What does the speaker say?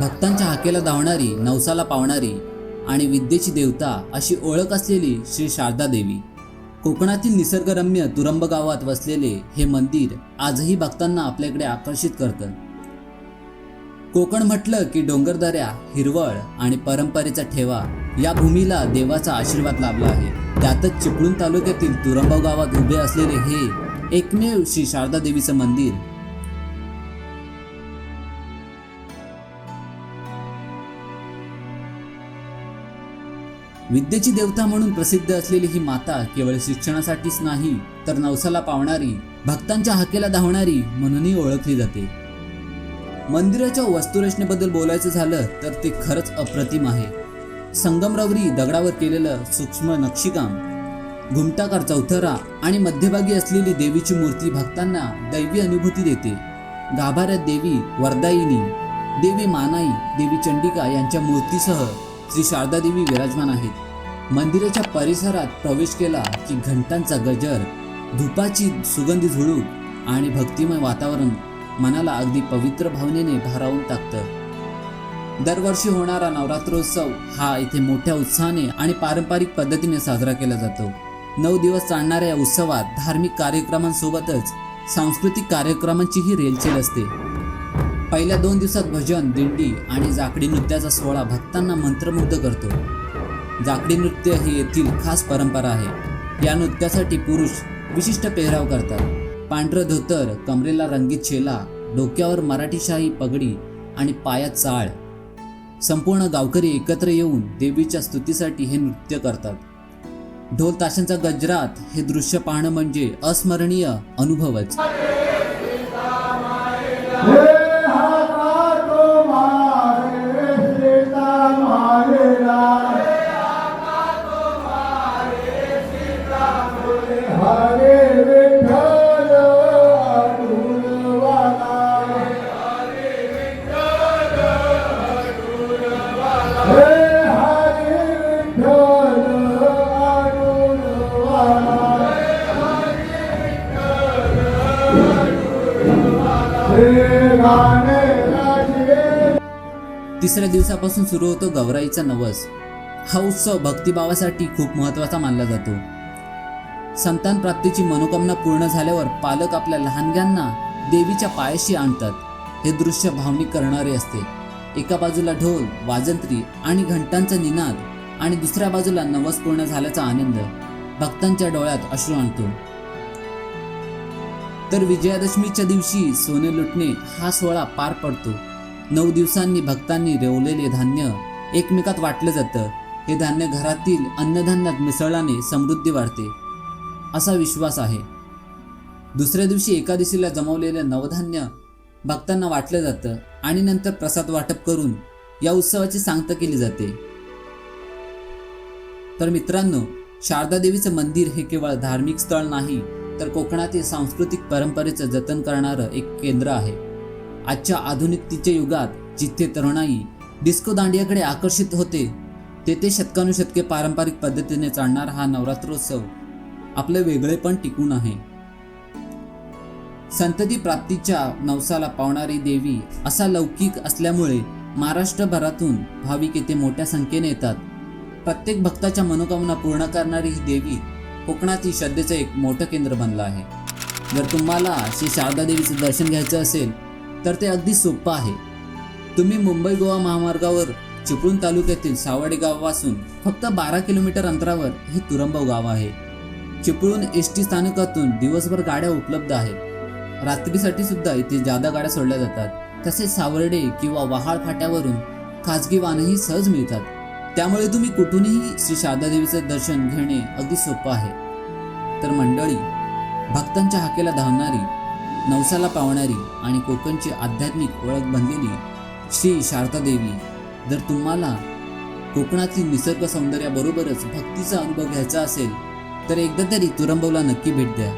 भक्तांच्या हाकेला धावणारी नवसाला पावणारी आणि विद्येची देवता अशी ओळख असलेली श्री शारदा देवी. कोकणातील निसर्गरम्य तुरंब गावात वसलेले हे मंदिर आजही भक्तांना आपल्याकडे आकर्षित करतं. कोकण म्हटलं की डोंगरदऱ्या हिरवळ आणि परंपरेचा ठेवा या भूमीला देवाचा आशीर्वाद लाभला आहे. त्यातच चिपळूण तालुक्यातील तुरंबव गावात उभे असलेले हे एकमेव श्री शारदा देवीचं मंदिर. विद्येची देवता म्हणून प्रसिद्ध असलेली ही माता केवळ शिक्षणासाठीच नाही तर नवसाला पावणारी भक्तांच्या हाकेला धावणारी म्हणूनही ओळखली जाते. मंदिराच्या वस्तुरचनेबद्दल बोलायचं झालं तर ते खरंच अप्रतिम आहे. संगमरवरी दगडावर केलेलं सूक्ष्म नक्षीकाम घुमटाकार चौथरा आणि मध्यभागी असलेली देवीची मूर्ती भक्तांना दैवी अनुभूती देते. गाभाऱ्यात देवी वरदायिनी देवी मानाई देवी चंडिका यांच्या मूर्तीसह श्री शारदा देवी विराजमान आहेत. मंदिराच्या परिसरात प्रवेश केला की घंटांचा गजर धुपाची सुगंधी झुळूक आणि भक्तिमय वातावरण मनाला अगदी पवित्र भावनेने भारावून टाकतं. दरवर्षी होणारा नवरात्रोत्सव हा इथे मोठ्या उत्साहाने आणि पारंपरिक पद्धतीने साजरा केला जातो. नऊ दिवस चालणाऱ्या या उत्सवात धार्मिक कार्यक्रमांसोबतच सांस्कृतिक कार्यक्रमांचीही रेलचेल असते. पहिल्या दोन दिवसात भजन दिंडी आणि जाकडी नृत्याचा सोहळा भक्तांना मंत्रमुग्ध करतो. जाकडी नृत्य ही येथील खास परंपरा आहे. या नृत्यासाठी पुरुष विशिष्ट पेहराव करतात. पांढरं धोतर कमरेला रंगीत शेला डोक्यावर मराठीशाही पगडी आणि पायात चाळ. संपूर्ण गावकरी एकत्र येऊन देवीच्या स्तुतीसाठी हे नृत्य करतात. ढोल ताशांचा गजरात हे दृश्य पाहणं म्हणजे अस्मरणीय अनुभवच. तिसऱ्या दिवसापासून सुरू होतो गौराईचा नवस. हा उत्सव भक्तिभावासाठी खूप महत्त्वाचा मानला जातो. संतान प्राप्तीची मनोकामना पूर्ण झाल्यावर पालक आपल्या लहानग्यांना देवीच्या पायाशी आणतात. हे दृश्य भावनिक करणारे असते. एका बाजूला ढोल वाजंत्री आणि घंटांचा निनाद आणि दुसऱ्या बाजूला नवस पूर्ण झाल्याचा आनंद भक्तांच्या डोळ्यात अश्रू आणतो. तर विजयादशमीच्या दिवशी सोने लुटणे हा सोहळा पार पडतो. नऊ दिवसांनी भक्तांनी रेवलेले धान्य एकमेकात वाटलं जातं. हे धान्य घरातील अन्नधान्यात मिसळल्याने समृद्धी वाढते. असा विश्वास आहे. दुसऱ्या दिवशी एकादशीला जमवलेलं नवधान्य भक्तांना वाटलं जातं आणि नंतर प्रसाद वाटप करून या उत्सवाची सांगता केली जाते. तर मित्रांनो शारदा देवीचं मंदिर हे केवळ धार्मिक स्थळ नाही तर कोकणातील सांस्कृतिक परंपरेचं जतन करणारं एक केंद्र आहे. आजच्या आधुनिकतेच्या युगात जिथे तरुणाई डिस्को दांडियाकडे आकर्षित होते तेथे शतकानुशतके पारंपरिक पद्धतीने चालणारा हा नवरात्रोत्सव आपलं वेगळेपण टिकून आहे. संतती प्राप्तीच्या नवसाला पावणारी देवी असा लौकिक असल्यामुळे महाराष्ट्रभरातून भाविक येथे मोठ्या संख्येने येतात. प्रत्येक भक्ताच्या मनोकामना पूर्ण करणारी ही देवी कोकणातील श्रद्धेचं एक मोठं केंद्र बनलं आहे. जर तुम्हाला श्री शारदा देवीचं दर्शन घ्यायचं असेल तर ते अगदी सोपं आहे. तुम्ही मुंबई गोवा महामार्गावर चिपळूण तालुक्यातील सावडे गावापासून फक्त बारा किलोमीटर अंतरावर हे तुरंबव गाव आहे. चिपळूण एस टी स्थानकातून दिवसभर गाड्या उपलब्ध आहेत. रात्रीसाठी सुद्धा इथे जादा गाड्या सोडल्या जातात. तसेच सावर्डे किंवा वहाळ फाट्यावरून खाजगी वाहनही सहज मिळतात. त्यामुळे तुम्ही कुठूनही श्री शारदा देवीचं दर्शन घेणे अगदी सोपं आहे. तर मंडळी भक्तांच्या हाकेला धावणारी नवसाला पावणारी आणि कोकणची आध्यात्मिक ओळख बनलेली श्री शारदा देवी जर तुम्हाला कोकणातील निसर्ग सौंदर्याबरोबरच भक्तीचा अनुभव घ्यायचा असेल तर एकदा तरी तुरंबवला नक्की भेट द्या.